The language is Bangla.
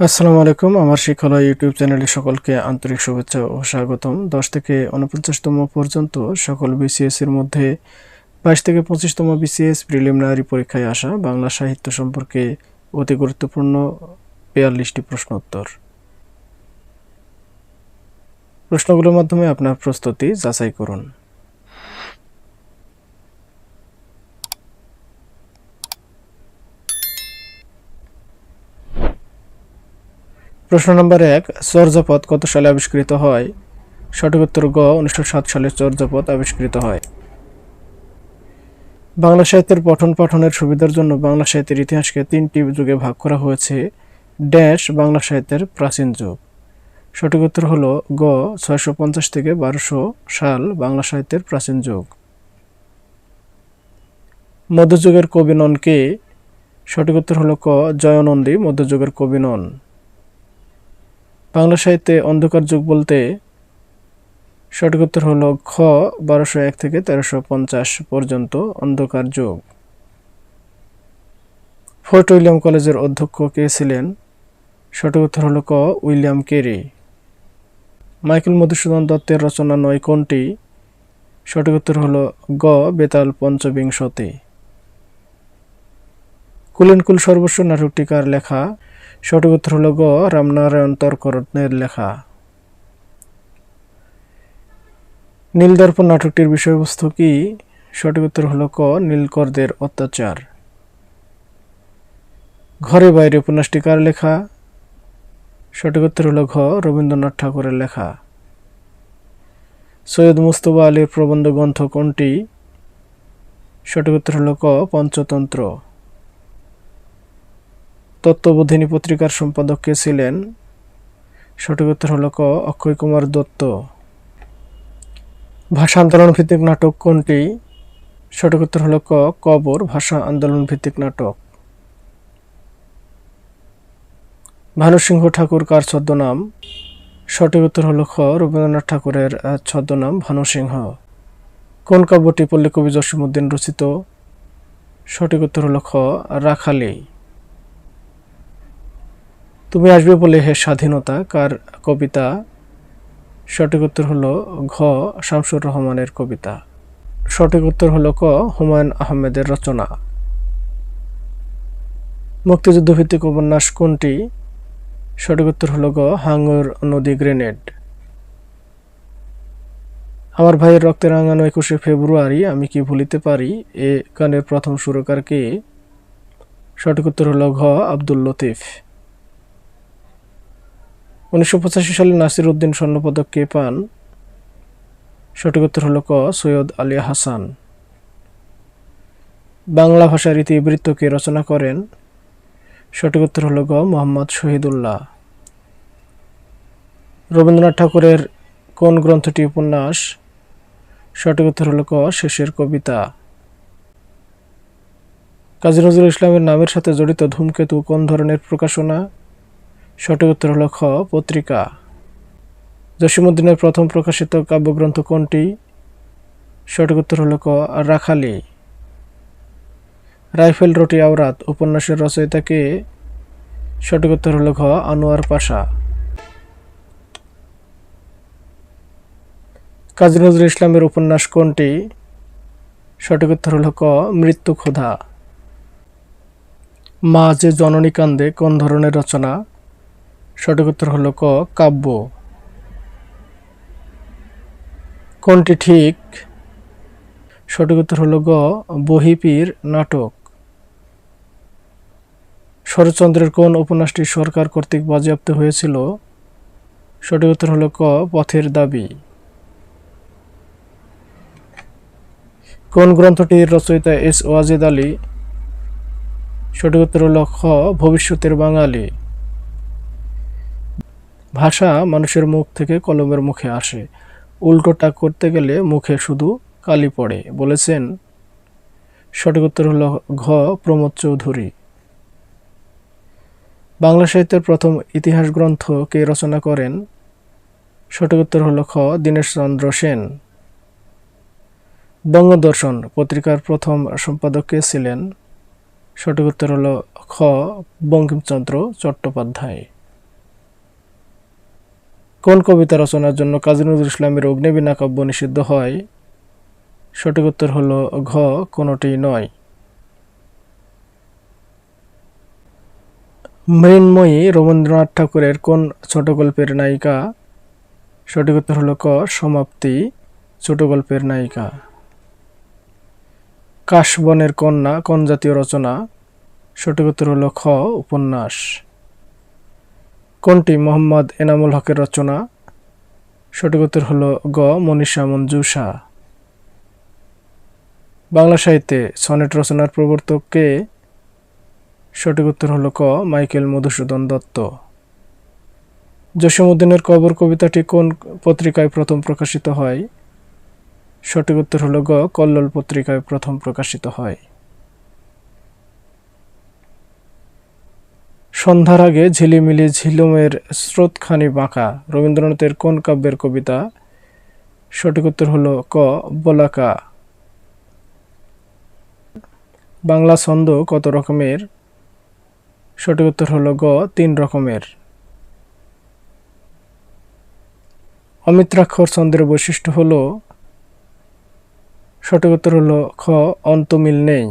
আসসালামু আলাইকুম। আমার শিক্ষালয় ইউটিউব চ্যানেলে সকলকে আন্তরিক শুভেচ্ছা ও স্বাগতম। দশ থেকে উনপঞ্চাশতম পর্যন্ত সকল বিসিএস এর মধ্যে বাইশ থেকে পঁচিশতম বিসিএস প্রিলিমিনারি পরীক্ষায় আসা বাংলা সাহিত্য সম্পর্কে অতি গুরুত্বপূর্ণ বিয়াল্লিশটি প্রশ্ন উত্তর প্রশ্নগুলোর মাধ্যমে আপনার প্রস্তুতি যাচাই করুন। প্রশ্ন নম্বর এক চর্যাপদ কত সালে আবিষ্কৃত হয়? সঠিক উত্তর গ, উনিশশো সাত সালে চর্যাপদ আবিষ্কৃত হয়। বাংলা সাহিত্যের পঠন পাঠনের সুবিধার জন্য বাংলা সাহিত্যের ইতিহাসকে তিনটি যুগে ভাগ করা হয়েছে। ড্যাশ, বাংলা সাহিত্যের প্রাচীন যুগ। সঠিক উত্তর হল গ, ছয়শো পঞ্চাশ থেকে বারোশো সাল বাংলা সাহিত্যের প্রাচীন যুগ। মধ্যযুগের কবি নন কে? সঠিক উত্তর হল ক, জয়নন্দী মধ্যযুগের কবি নন। বাংলা সাহিত্যে অন্ধকার যুগ বলতে সঠিক হল খ, বারোশো এক থেকে তেরোশো পঞ্চাশ পর্যন্ত অন্ধকার যুগ। ফোর্ট উইলিয়াম কলেজের অধ্যক্ষ কে ছিলেন? সঠিক হল ক, উইলিয়াম কেরি। মাইকেল মধুসূদন দত্তের রচনা নয় কোনটি? সঠিক হল গ, বেতাল পঞ্চবিংশতি। কুলেনকুল সর্বস্ব নাটকটিকার লেখা সঠিক উত্তর হল গ, রামনারায়ণ তর্করত্নের লেখা। নীলদর্পণ নাটকটির বিষয়বস্তু কি? সঠিক উত্তর হল ক, নীলকরদের অত্যাচার। ঘরে বাইরে উপন্যাসটি কার লেখা? সঠিক উত্তর হল ঘ, রবীন্দ্রনাথ ঠাকুরের লেখা। সৈয়দ মুস্তফা আলীর প্রবন্ধ গ্রন্থ কোনটি? সঠিক উত্তর হল ক, পঞ্চতন্ত্র। তত্ত্ববোধিনী পত্রিকার সম্পাদক কে ছিলেন? সঠিক উত্তর হল ক, অক্ষয় কুমার দত্ত। ভাষা আন্দোলন ভিত্তিক নাটক কোনটি? সঠিক উত্তর হল ক, কবর, ভাষা আন্দোলন ভিত্তিক নাটক। ভানুসিংহ ঠাকুর কার ছদ্মনাম? সঠিক উত্তর হল খ, রবীন্দ্রনাথ ঠাকুরের ছদ্মনাম ভানুসিংহ। কোন কাব্যটি পল্লী কবি জসীমউদ্দিন রচিত? সঠিক উত্তর হল খ, রাখালি। তুমি আসবে বলে হে স্বাধীনতা, কার কবিতা? সঠিক উত্তর হলো ঘ, শামসুর রহমানের কবিতা। সঠিক উত্তর হলো ক, হুমায়ুন আহমেদের রচনা। মুক্তিযুদ্ধভিত্তিক উপন্যাস কোনটি? সঠিক উত্তর হলো গ, হাঙ্গর নদী গ্রেনেড। আমার ভাইয়ের রক্তের রাঙানো একুশে ফেব্রুয়ারি, আমি কি ভুলিতে পারি? এ গানের প্রথম সুরকার কে? সঠিক উত্তর হলো ঘ, আব্দুল লতিফ। উনিশশো পঁচাশি সালে নাসির উদ্দিন স্বর্ণপদক কে পান? সঠিক উত্তর হল ক, সৈয়দ আলী হাসান। বাংলা ভাষার ইতিবৃত্ত কে রচনা করেন? সঠিক উত্তর হল গ, মোহাম্মদ শহীদুল্লাহ। রবীন্দ্রনাথ ঠাকুরের কোন গ্রন্থটি উপন্যাস? সঠিক উত্তর হল ক, শেষের কবিতা। কাজী নজরুল ইসলামের নামের সাথে জড়িত ধূমকেতু কোন ধরনের প্রকাশনা? সঠিক উত্তর হল খ, পত্রিকা। জসীমউদ্দিনের প্রথম প্রকাশিত কাব্যগ্রন্থ কোনটি? সঠিক উত্তর হল ক, রাখালি। রাইফেল রোটি আওরাত উপন্যাসের রচয়িতাকে সঠিক উত্তর হল ঘ, আনোয়ার পাশা। কাজী নজরুল ইসলামের উপন্যাস কোনটি? সঠিক উত্তর হল ক, মৃত্যু ক্ষুধা মা যে জননী কান্দে কোন ধরনের রচনা? সঠিক উত্তর হলো ক, কাব্য। কোনটি ঠিক? সঠিক উত্তর হলো গ, বহিপীর নাটক। শরৎচন্দ্রের কোন উপন্যাসটি সরকার কর্তৃক বাজেয়াপ্ত হয়েছিল? সঠিক উত্তর হলো ক, পথের দাবি। কোন গ্রন্থটির রচয়িতা এস ওয়াজেদ আলী? সঠিক উত্তর হলো খ, ভবিষ্যতের বাঙালি। ভাষা মানুষের মুখ থেকে কলমের মুখে আসে। উল্টোটা করতে গেলে মুখে শুধু কালি পড়ে, বলেছেন। সঠিক উত্তর হল ঘ, প্রমোদ চৌধুরী। বাংলা সাহিত্যের প্রথম ইতিহাস গ্রন্থ কে রচনা করেন? সঠিক উত্তর হল খ, দীনেশচন্দ্র সেন। বঙ্গদর্শন পত্রিকার প্রথম সম্পাদক কে ছিলেন? সঠিক উত্তর হল খ, বঙ্কিমচন্দ্র চট্টোপাধ্যায়। কোন কবিতা রচনার জন্য কাজী নজরুল ইসলামের অগ্নিবীণা কাব্য নিষিদ্ধ হয়? সঠিক উত্তর হলো ঘ কোনটি নয়। মৃন্ময়ী রবীন্দ্রনাথ ঠাকুরের কোন ছোট গল্পের নায়িকা? সঠিক উত্তর হলো ক, সমাপ্তি ছোট গল্পের নায়িকা। কাশবনের কন্যা, কোন জাতীয় রচনা? সঠিক উত্তর হল খ, উপন্যাস। কোনটি মোহাম্মদ এনামুল হকের রচনা? সঠিক উত্তর হল গ, মনীষা মঞ্জুষা। বাংলা সাহিত্যে সনেট রচনার প্রবর্তক কে? সঠিক উত্তর হল ক, মাইকেল মধুসূদন দত্ত। জসীমউদ্দিনের কবর কবিতাটি কোন পত্রিকায় প্রথম প্রকাশিত হয়? সঠিক উত্তর হল গ, কল্লোল পত্রিকায় প্রথম প্রকাশিত হয়। সন্ধ্যার আগে ঝিলিমিলি ঝিলুমের স্রোতখানি বাঁকা। রবীন্দ্রনাথের কোন কাব্যের কবিতা? সঠিক উত্তর হলো ক, বলাকা। বাংলা ছন্দ কত রকমের? সঠিক উত্তর হলো গ, তিন রকমের। অমিত্রাক্ষর ছন্দের বৈশিষ্ট্য হলো, সঠিক উত্তর হলো খ, অন্তমিল নেই।